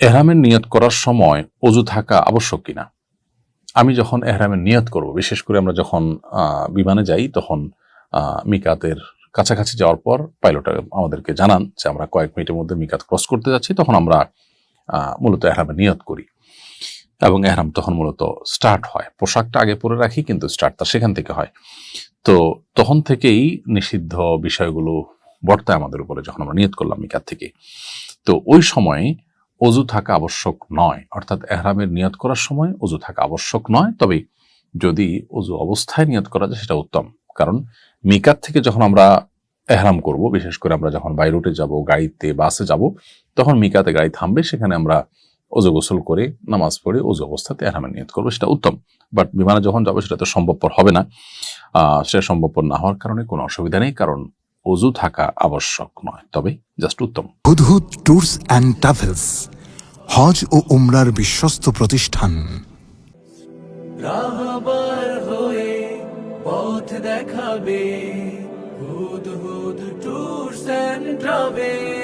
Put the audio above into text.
এহরামের নিয়ত করার সময় অজু থাকা আবশ্যক কিনা? আমি যখন এহরামের নিয়ত করব, বিশেষ করে আমরা যখন বিমানে যাই, তখন মিকাতের কাছাকাছি যাওয়ার পর পাইলট আমাদেরকে জানান যে আমরা কয়েক মিনিটের মধ্যে মিকাত ক্রস করতে যাচ্ছি, তখন আমরা মূলত এহরামের নিয়ত করি। এবং এহরাম তখন মূলত স্টার্ট হয়। পোশাকটা আগে পরে রাখি, কিন্তু স্টার্টটা সেখান থেকে হয়। তো তখন থেকেই নিষিদ্ধ বিষয়গুলো বর্তায় আমাদের উপরে যখন আমরা নিয়ত করলাম মিকাত থেকে। তো ওই সময় অজু থাকা আবশ্যক নয়। অর্থাৎ এহরামের নিয়ত করার সময় অজু থাকা আবশ্যক নয়। তবে যদি অজু অবস্থায় নিয়ত করা যায়, সেটা উত্তম। কারণ মিকাত থেকে যখন আমরা এহরাম করব, বিশেষ করে আমরা যখন বাই রুটে যাব, গাড়িতে, বাসে যাব, তখন মিকাতে গাড়ি থামবে, সেখানে আমরা অজু গোসল করে, নামাজ পড়ে অজু অবস্থাতে এহরামের নিয়ত করব, সেটা উত্তম। বাট বিমানে যখন যাব, সেটা তো সম্ভবপর হবে না। সেটা সম্ভবপর না হওয়ার কারণে কোনো অসুবিধা নেই, কারণ অজু থাকা আবশ্যক নয়। তবে just Uttam. Hudhud tours and travels. হজ ও উমরার বিশ্বস্ত প্রতিষ্ঠান। রাহবার হয়ে পথ দেখাবে Hudhud tours and travel.